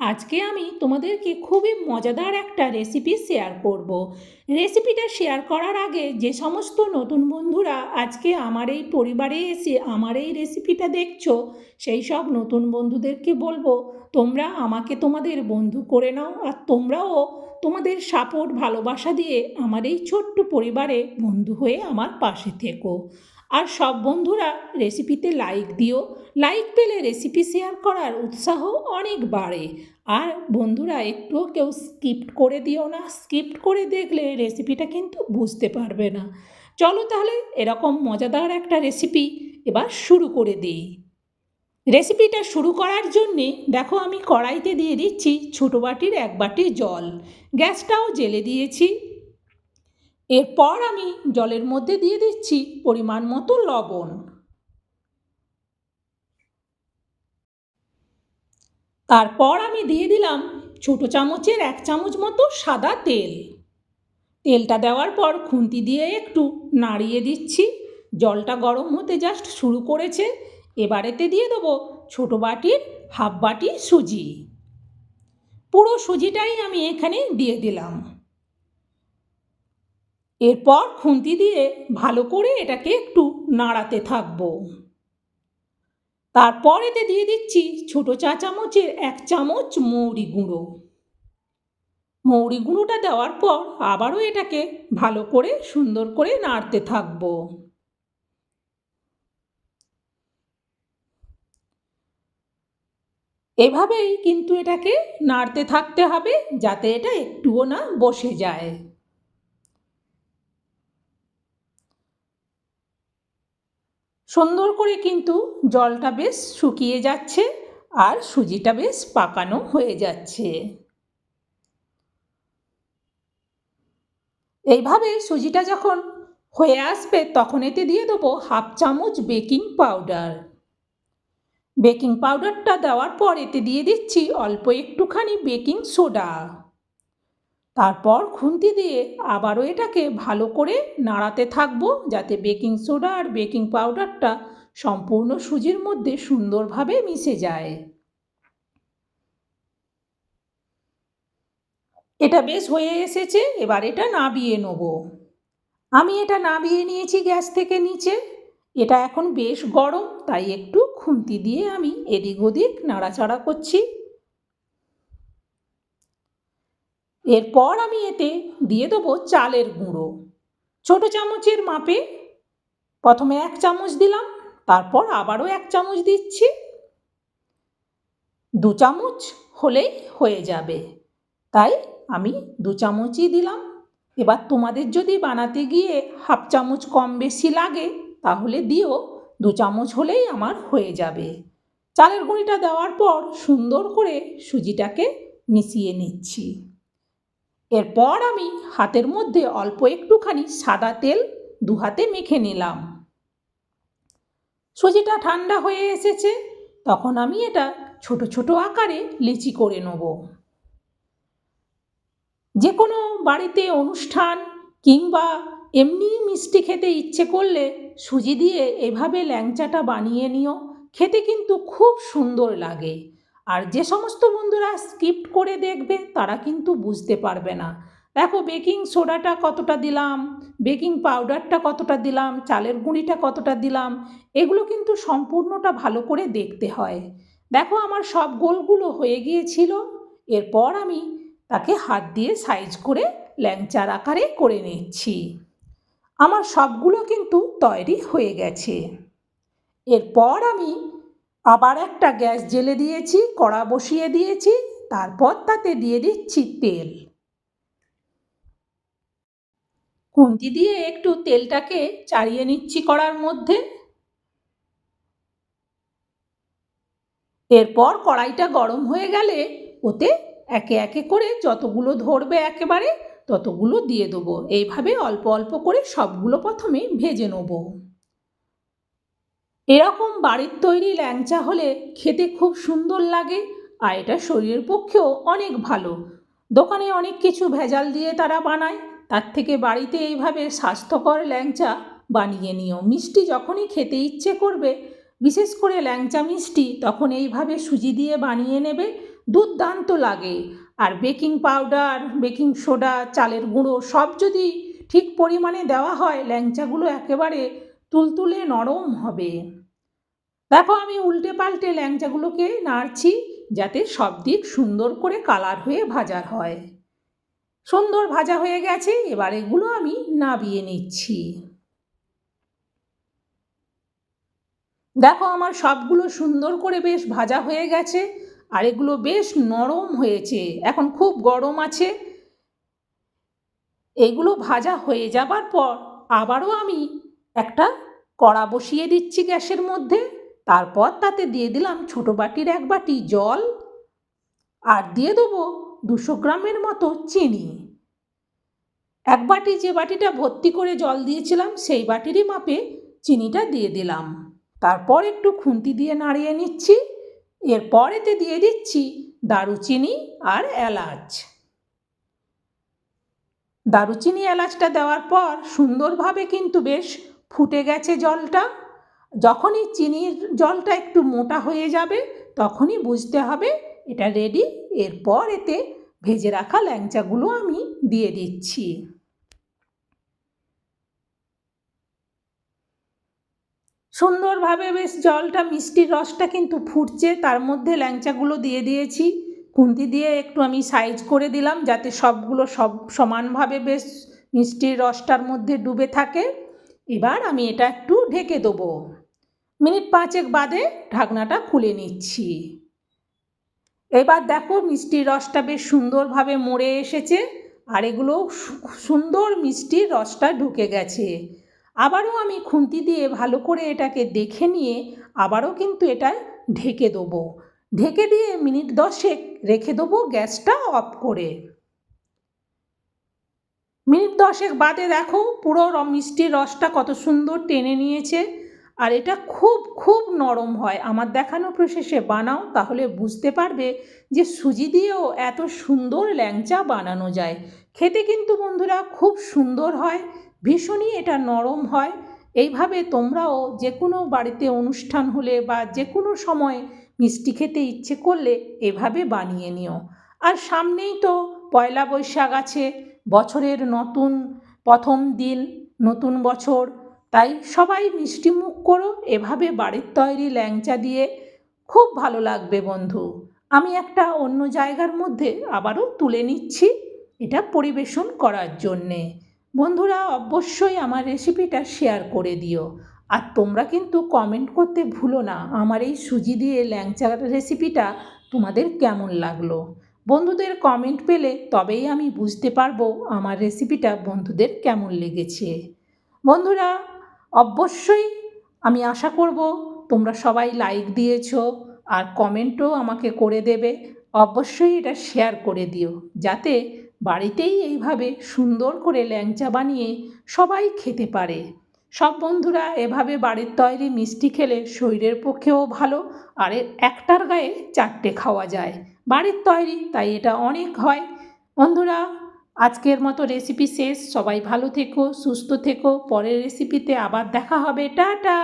আজকে আমি তোমাদেরকে খুবই মজাদার একটা রেসিপি শেয়ার করব। রেসিপিটা শেয়ার করার আগে যে সমস্ত নতুন বন্ধুরা আজকে আমার এই পরিবারে এসে আমার এই রেসিপিটা দেখছ, সেই সব নতুন বন্ধুদেরকে বলব, তোমরা আমাকে তোমাদের বন্ধু করে নাও আর তোমরাও তোমাদের সাপোর্ট ভালোবাসা দিয়ে আমার এই ছোট্ট পরিবারে বন্ধু হয়ে আমার পাশে থেকো আর সব বন্ধুরা রেসিপিতে লাইক দিও। লাইক পেলে রেসিপি শেয়ার করার উৎসাহ অনেক বাড়ে। আর বন্ধুরা, একটুও কেউ স্কিপ্ট করে দিও না। স্কিপ্ট করে দেখলে রেসিপিটা কিন্তু বুঝতে পারবে না। চলো তাহলে এরকম মজাদার একটা রেসিপি এবার শুরু করে দিই। রেসিপিটা শুরু করার জন্যে দেখো আমি কড়াইতে দিয়ে দিচ্ছি ছোটো বাটির এক বাটি জল। গ্যাসটাও জেলে দিয়েছি। এরপর আমি জলের মধ্যে দিয়ে দিচ্ছি পরিমাণ মতো লবণ। তারপর আমি দিয়ে দিলাম ছোটো চামচের এক চামচ মতো সাদা তেল। তেলটা দেওয়ার পর খুন্তি দিয়ে একটু নাড়িয়ে দিচ্ছি। জলটা গরম হতে জাস্ট শুরু করেছে। এবারেতে দিয়ে দেবো ছোটো বাটির হাফ বাটি সুজি। পুরো সুজিটাই আমি এখানে দিয়ে দিলাম। এরপর খুন্তি দিয়ে ভালো করে এটাকে একটু নাড়াতে থাকব। তারপর এতে দিয়ে দিচ্ছি ছোটো চা চামচের এক চামচ মৌরি গুঁড়ো। মৌরি গুঁড়োটা দেওয়ার পর আবারও এটাকে ভালো করে সুন্দর করে নাড়তে থাকব। এভাবেই কিন্তু এটাকে নাড়তে থাকতে হবে যাতে এটা একটুও না বসে যায়। সুন্দর করে কিন্তু জলটা বেশ শুকিয়ে যাচ্ছে আর সুজিটা বেশ পাকানো হয়ে যাচ্ছে। এইভাবে সুজিটা যখন হয়ে আসবে তখন এতে দিয়ে দেবো হাফ চামচ বেকিং পাউডার। বেকিং পাউডারটা দেওয়ার পর এতে দিয়ে দিচ্ছি অল্প একটুখানি বেকিং সোডা। তারপর খুন্তি দিয়ে আবারও এটাকে ভালো করে নাড়াতে থাকব যাতে বেকিং সোডা আর বেকিং পাউডারটা সম্পূর্ণ সুজির মধ্যে সুন্দরভাবে মিশে যায়। এটা বেশ হয়ে এসেছে, এবার এটা নাবিয়ে নেব। আমি এটা নাবিয়ে নিয়েছি গ্যাস থেকে নিচে। এটা এখন বেশ গরম, তাই একটু খুন্তি দিয়ে আমি এদিক ওদিক নাড়াচাড়া করছি। এরপর আমি এতে দিয়ে দেবো চালের গুঁড়ো। ছোট চামচের মাপে প্রথমে এক চামচ দিলাম, তারপর আবারও এক চামচ দিচ্ছি। দু চামচ হলেই হয়ে যাবে। তাই আমি দু চামচই দিলাম। এবার তোমাদের যদি বানাতে গিয়ে হাফ চামচ কম বেশি লাগে, তাহলে দিও, দু চামচ হলেই আমার হয়ে যাবে। চালের গুঁড়িটা দেওয়ার পর সুন্দর করে সুজিটাকে মিশিয়ে নিচ্ছি। এরপর আমি হাতের মধ্যে অল্প একটুখানি সাদা তেল দু হাতে মেখে নিলাম। সুজিটা ঠান্ডা হয়ে এসেছে, তখন আমি এটা ছোট ছোট আকারে লিচি করে নেব। যে কোনো বাড়িতে অনুষ্ঠান কিংবা এমনি মিষ্টি খেতে ইচ্ছে করলে সুজি দিয়ে এভাবে ল্যাংচাটা বানিয়ে নিও, খেতে কিন্তু খুব সুন্দর লাগে। আর যে সমস্ত বন্ধুরা স্কিপ্ট করে দেখবে, তারা কিন্তু বুঝতে পারবে না। দেখো বেকিং সোডাটা কতটা দিলাম বেকিং পাউডারটা কতটা দিলাম, চালের গুঁড়িটা কতটা দিলাম, এগুলো কিন্তু সম্পূর্ণটা ভালো করে দেখতে হয়। দেখো আমার সব গোলগুলো হয়ে গিয়েছিল, এরপর আমি তাকে হাত দিয়ে সাইজ করে ল্যাংচার আকারে করে নিচ্ছি। আমার সবগুলো কিন্তু তৈরি হয়ে গেছে। এরপর আমি আবার একটা গ্যাস জেলে দিয়েছি, কড়া বসিয়ে দিয়েছি, তারপর তাতে দিয়ে দিচ্ছি তেল। খুন্তি দিয়ে একটু তেলটাকে চাড়িয়ে নিচ্ছি কড়ার মধ্যে। এরপর কড়াইটা গরম হয়ে গেলে ওতে একে একে করে যতগুলো ধরবে একেবারে ততগুলো দিয়ে দেবো। এইভাবে অল্প অল্প করে সবগুলো প্রথমে ভেজে নেব। এরকম বাড়ির তৈরি ল্যাংচা হলে খেতে খুব সুন্দর লাগে, আর এটা শরীরের পক্ষেও অনেক ভালো। দোকানে অনেক কিছু ভেজাল দিয়ে তারা বানায়, তার থেকে বাড়িতে এইভাবে স্বাস্থ্যকর ল্যাংচা বানিয়ে নিও। মিষ্টি যখনই খেতে ইচ্ছে করবে, বিশেষ করে ল্যাংচা মিষ্টি, তখন এইভাবে সুজি দিয়ে বানিয়ে নেবে, দুর্দান্ত লাগে। আর বেকিং পাউডার, বেকিং সোডা, চালের গুঁড়ো, সব যদি ঠিক পরিমাণে দেওয়া হয়, ল্যাংচাগুলো একেবারে তুলতুলে নরম হবে। দেখো আমি উল্টে পাল্টে ল্যাংচাগুলোকে নাড়ছি যাতে সব দিক সুন্দর করে কালার হয়ে ভাজা হয়। সুন্দর ভাজা হয়ে গেছে, এবার এগুলো আমি নাবিয়ে নিচ্ছি। দেখো আমার সবগুলো সুন্দর করে বেশ ভাজা হয়ে গেছে, আর এগুলো বেশ নরম হয়েছে, এখন খুব গরম আছে। এগুলো ভাজা হয়ে যাবার পর আবারও আমি একটা কড়া বসিয়ে দিচ্ছি গ্যাসের মধ্যে, তারপর তাতে দিয়ে দিলাম ছোটো বাটির এক বাটি জল আর দিয়ে দেবো দুশো গ্রামের মতো চিনি। এক বাটি যে বাটিটা ভর্তি করে জল দিয়েছিলাম, সেই বাটিরই মাপে চিনিটা দিয়ে দিলাম। তারপর একটু খুন্তি দিয়ে নাড়িয়ে নিচ্ছি। এরপর এতে দিয়ে দিচ্ছি দারুচিনি আর এলাচ। দারুচিনি, এলাচটা দেওয়ার পর সুন্দরভাবে কিন্তু বেশ ফুটে গেছে জলটা। যখনই চিনির জলটা একটু মোটা হয়ে যাবে, তখনই বুঝতে হবে এটা রেডি এরপর এতে ভেজে রাখা ল্যাংচাগুলো আমি দিয়ে দিচ্ছি। সুন্দরভাবে বেশ জলটা, মিষ্টির রসটা কিন্তু ফুটছে, তার মধ্যে ল্যাংচাগুলো দিয়ে দিয়েছি। খুন্তি দিয়ে একটু আমি সাইজ করে দিলাম, যাতে সবগুলো সব সমানভাবে বেশ মিষ্টির রসটার মধ্যে ডুবে থাকে। এবার আমি এটা একটু ঢেকে দেবো। মিনিট পাঁচেক বাদে ঢাকনাটা খুলে নিচ্ছি। এবার দেখো মিষ্টির রসটা বেশ সুন্দরভাবে মরে এসেছে আর এগুলো সুন্দর মিষ্টির রসটা ঢুকে গেছে। আবারও আমি খুন্তি দিয়ে ভালো করে এটাকে দেখে নিয়ে আবারও কিন্তু এটা ঢেকে দেবো। ঢেকে দিয়ে মিনিট দশেক রেখে দেবো গ্যাসটা অফ করে। মিনিট দশেক বাদে দেখো পুরো মিষ্টির রসটা কত সুন্দর টেনে নিয়েছে। আর এটা খুব খুব নরম হয়। আমার দেখানো প্রসেসে বানাও, তাহলে বুঝতে পারবে যে সুজি দিয়েও এত সুন্দর ল্যাংচা বানানো যায়। খেতে কিন্তু বন্ধুরা খুব সুন্দর হয়, ভীষণই এটা নরম হয়। এইভাবে তোমরাও যে কোনো বাড়িতে অনুষ্ঠান হলে বা যে কোনো সময় মিষ্টি খেতে ইচ্ছে করলে এভাবে বানিয়ে নিও। আর সামনেই তো পয়লা বৈশাখ আছে বছরের নতুন প্রথম দিন, নতুন বছর। তাই সবাই মিষ্টি মুখ করো, এভাবে বাড়ির তৈরি ল্যাংচা দিয়ে। খুব ভালো লাগবে বন্ধু। আমি একটা অন্য জায়গার মধ্যে আবারও তুলে নিচ্ছি। এটা পরিবেশন করার জন্যে। বন্ধুরা, অবশ্যই আমার রেসিপিটা শেয়ার করে দিও। আর তোমরা কিন্তু কমেন্ট করতে ভুলো না, আমার এই সুজি দিয়ে ল্যাংচা রেসিপিটা তোমাদের কেমন লাগল। বন্ধুদের কমেন্ট পেলে তবেই আমি বুঝতে পারব আমার রেসিপিটা বন্ধুদের কেমন লেগেছে। বন্ধুরা, অবশ্যই আমি আশা করব তোমরা সবাই লাইক দিয়েছ আর কমেন্টও আমাকে করে দেবে। অবশ্যই এটা শেয়ার করে দিও, যাতে বাড়িতেই এইভাবে সুন্দর করে ল্যাংচা বানিয়ে সবাই খেতে পারে। সব বন্ধুরা এভাবে বাড়ির তৈরি মিষ্টি খেলে শরীরের পক্ষেও ভালো, আর একটার গায়ে চারটে খাওয়া যায়। বাড়ির তৈরি, তাই এটা অনেক হয়। বন্ধুরা, আজকের মতো রেসিপি শেষ। সবাই ভালো থেকো, সুস্থ থেকো। পরের রেসিপিতে আবার দেখা হবে। টাটা!